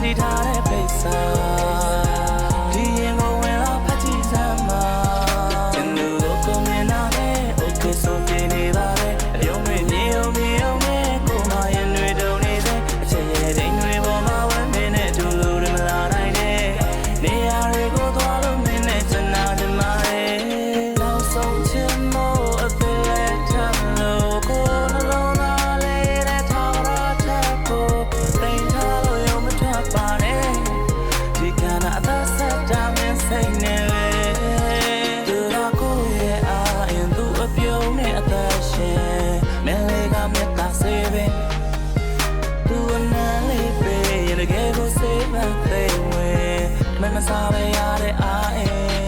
tirare pensar မမစားပဲရတဲ့အား